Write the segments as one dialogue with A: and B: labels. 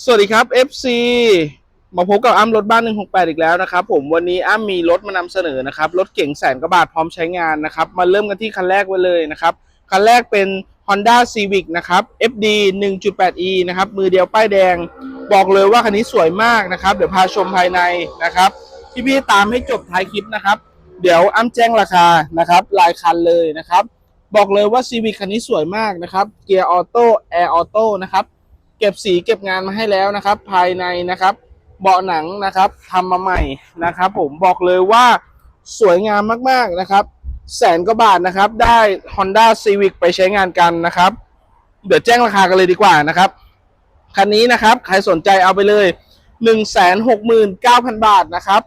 A: สวัสดีครับ FC มาพบกับอ้ำรถบ้าน 168 อีกแล้วนะครับผมวันนี้อ้ำมีรถมานำเสนอนะครับรถเก๋งแสนกว่าบาทพร้อมใช้งานนะครับมาเริ่มกันที่คันแรกไว้เลยนะครับคันแรกเป็น Honda Civic นะครับ FD 1.8e นะครับมือเดียวป้ายแดง บอกเลยว่าคันนี้สวยมากนะครับเดี๋ยวพาชมภายในนะครับพี่ๆตามให้จบท้ายคลิปนะครับ เดี๋ยวอ้ำแจ้งราคานะครับรายคันเลยนะครับ บอกเลยว่า Civic คันนี้สวยมากนะครับเกียร์ออโต้แอร์ออโต้นะครับ เก็บสีเก็บงานมาให้แล้วนะครับ ภายในนะครับ เบาะหนังนะครับทำมาใหม่นะครับ ผมบอกเลยว่าสวยงามมากๆนะครับแสนกว่าบาทนะครับ ได้ Honda Civic ไปใช้งานกันนะครับ เดี๋ยวแจ้งราคากันเลยดีกว่านะครับ คันนี้นะครับ ใครสนใจเอาไปเลย 169,000 บาทนะครับ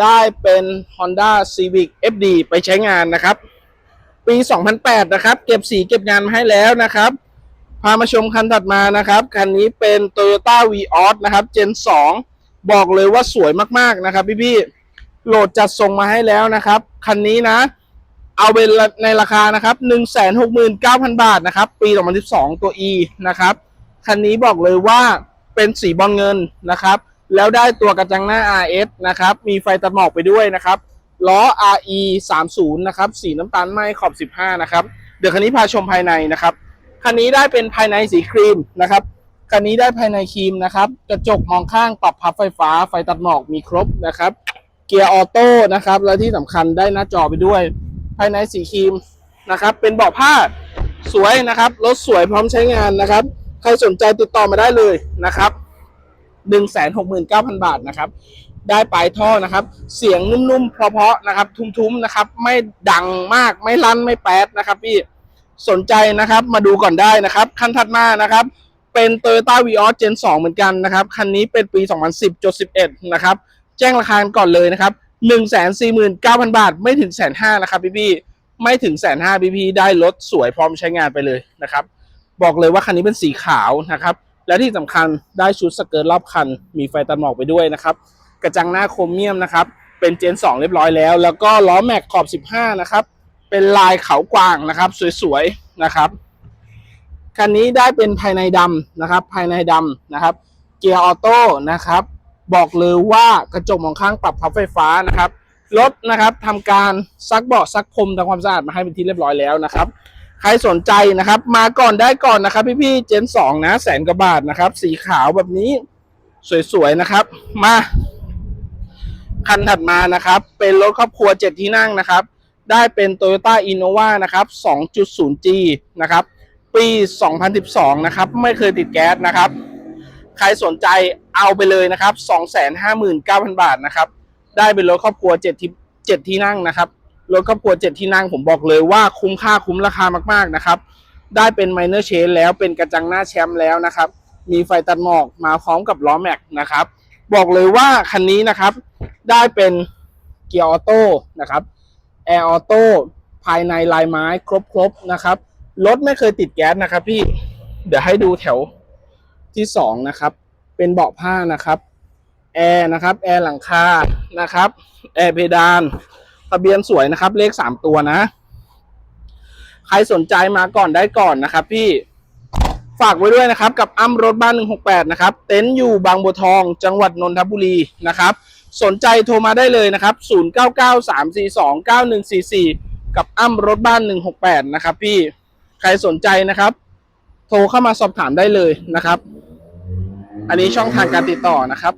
A: ได้เป็น Honda Civic FD ไปใช้งานนะครับ ปี 2008 นะครับ เก็บสีเก็บงานมาให้แล้วนะครับามาชมคันถัดมานะครับ คันนี้เป็น Toyota Vios นะครับ Gen 2 บอกเลยว่าสวยมากๆนะครับพี่ๆโหลดจัดส่งมาให้แล้วนะครับ คันนี้นะ เอาเป็นในราคานะครับ 169,000 บาทนะครับ ปี 2012 ตัว E นะครับ คันนี้บอกเลยว่าเป็นสีบอลเงินนะครับ แล้วได้ตัวกระจังหน้า RS นะครับ มีไฟตัดหมอกไปด้วยนะครับล้อ RE 30นะครับ สีน้ำตาลไหมขอบ 15 นะครับ เดี๋ยวคันนี้พาชมภายในนะครับ คันนี้ได้เป็นภายในสีครีมนะครับคันนี้ได้ภายในครีมนะครับกระจกมองข้างปรับพับไฟฟ้า ไฟตัดหมอกมีครบนะครับ เกียร์ออโต้นะครับและที่สำคัญได้หน้าจอไปด้วย ภายในสีครีมนะครับ เป็นเบาะผ้าสวยนะครับรถสวยพร้อมใช้งานนะครับใครสนใจติดต่อมาได้เลยนะครับ169,000บาทนะครับ ได้ปลายท่อนะครับ เสียงนุ่มๆเพราะๆนะครับ ทุ้มๆนะครับ ไม่ดังมากไม่ลั่นไม่แป๊ดนะครับพี่ สนใจนะครับ มาดูก่อนได้นะครับ คันถัดมานะครับ เป็น Toyota Vios Gen 2 เหมือนกันนะครับ คันนี้เป็นปี 2010จ11 นะครับ แจ้งราคาก่อนเลยนะครับ 149,000 บาท ไม่ถึงแสนห้านะครับพี่พี่ๆไม่ถึงแสนห้าพี่พี่ๆได้รถสวยพร้อมใช้งานไปเลยนะครับ บอกเลยว่าคันนี้เป็นสีขาวนะครับ และที่สำคัญได้ชุดสเกิร์ตรอบคัน มีไฟตัดหมอกไปด้วยนะครับ กระจังหน้าโครเมียมนะครับ เป็นเจน2เรียบร้อยแล้ว แล้วก็ล้อแม็กขอบ 15 นะครับ เป็นลายเขากวางนะครับ สวยๆนะครับคันนี้ได้เป็นภายในดำนะครับ ภายในดำนะครับ เกียร์ออโต้นะครับ บอกเลยว่ากระจกมองข้างปรับพับไฟฟ้านะครับรถนะครับทำการซักเบาะซักพรมทำความสะอาดมาให้เป็นที่เรียบร้อยแล้วนะครับ ใครสนใจนะครับ มาก่อนได้ก่อนนะครับ พี่ๆเจนสองนะแสนกว่าบาทนะครับ สีขาวแบบนี้สวยๆนะครับ มาคันถัดมานะครับ เป็นรถครอบครัว7ที่นั่งนะครับ ได้เป็น Toyota Innova นะครับ 2.0G นะครับ ปี 2012 นะครับ ไม่เคยติดแก๊สนะครับ ใครสนใจเอาไปเลยนะครับ 259,000 บาทนะครับ ได้เป็นรถครอบครัว7ที่7ที่นั่งนะครับ รถครอบครัว 7 ที่นั่งผมบอกเลยว่าคุ้มค่าคุ้มราคามากๆนะครับ ได้เป็น Minor Change แล้วเป็นกระจังหน้าแชมป์แล้วนะครับ มีไฟตัดหมอกมาพร้อมกับล้อแม็กนะครับ บอกเลยว่าคันนี้นะครับ ได้เป็นเกียร์ออโต้นะครับ แอร์ออโต้ภายในลายไม้ครบๆนะครับ รถไม่เคยติดแก๊สนะครับพี่ เดี๋ยวให้ดูแถวที่สองนะครับ เป็นเบาะผ้านะครับแอร์นะครับแอร์หลังคานะครับแอร์เพดานทะเบียนสวยนะครับ เลขสามตัวนะ ใครสนใจมาก่อนได้ก่อนนะครับพี่ ฝากไว้ด้วยนะครับ กับอ้ำรถบ้าน 168 นะครับ เต็นท์อยู่บางบัวทอง จังหวัดนนทบุรีนะครับ สนใจโทรมาได้เลยนะครับ 0993429144 กับอ้ำรถบ้าน 168 นะครับ พี่ใครสนใจนะครับ โทรเข้ามาสอบถามได้เลยนะครับ อันนี้ช่องทางการติดต่อนะครับ